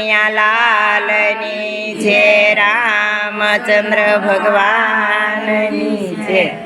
લાલની જય રામચંદ્ર ભગવાનની જય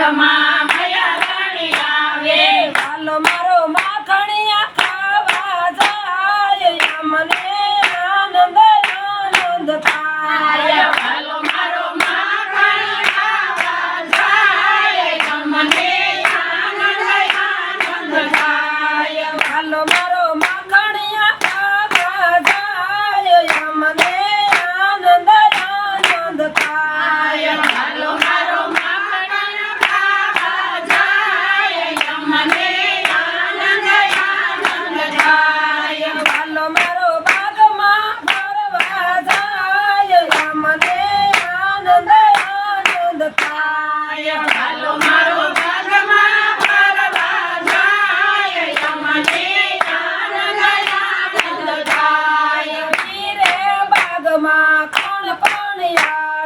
પગમાં મયા રાણી આવે હાલો મારો માખણિયા ખાવા જાય મને આનંદ આનંદ થાય. હાલો મારો માખણી ખાવા જાય મને આનંદ આનંદ થાય. હાલો મારો માખણિયા ખાવા જાય મને આનંદ આનંદ થાય. હાલો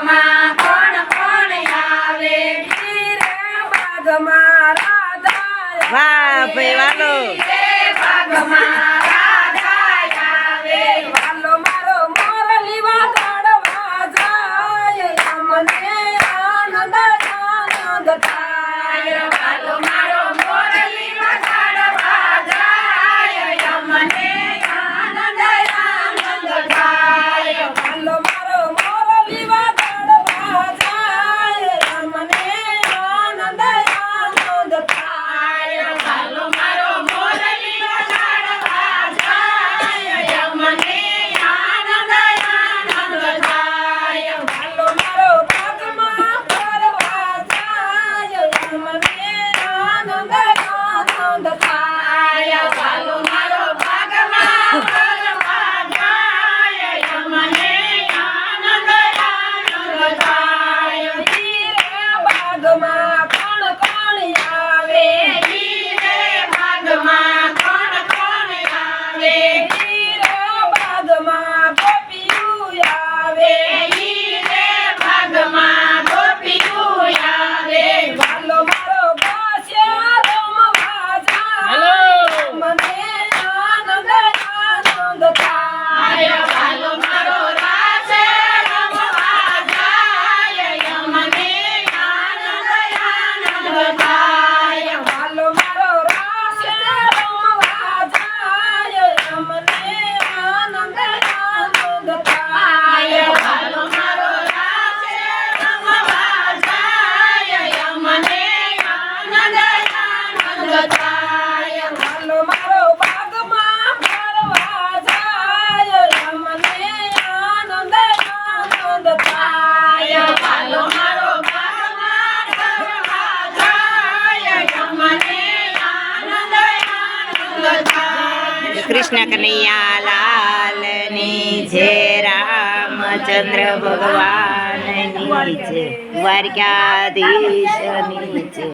બાગમાં કોણ કોણ આવે? વાહ ભાઈ વાલો રે કૃષ્ણ કનૈયા લાલની જય રામચંદ્ર ભગવાનની જય દ્વારકાધીશની જય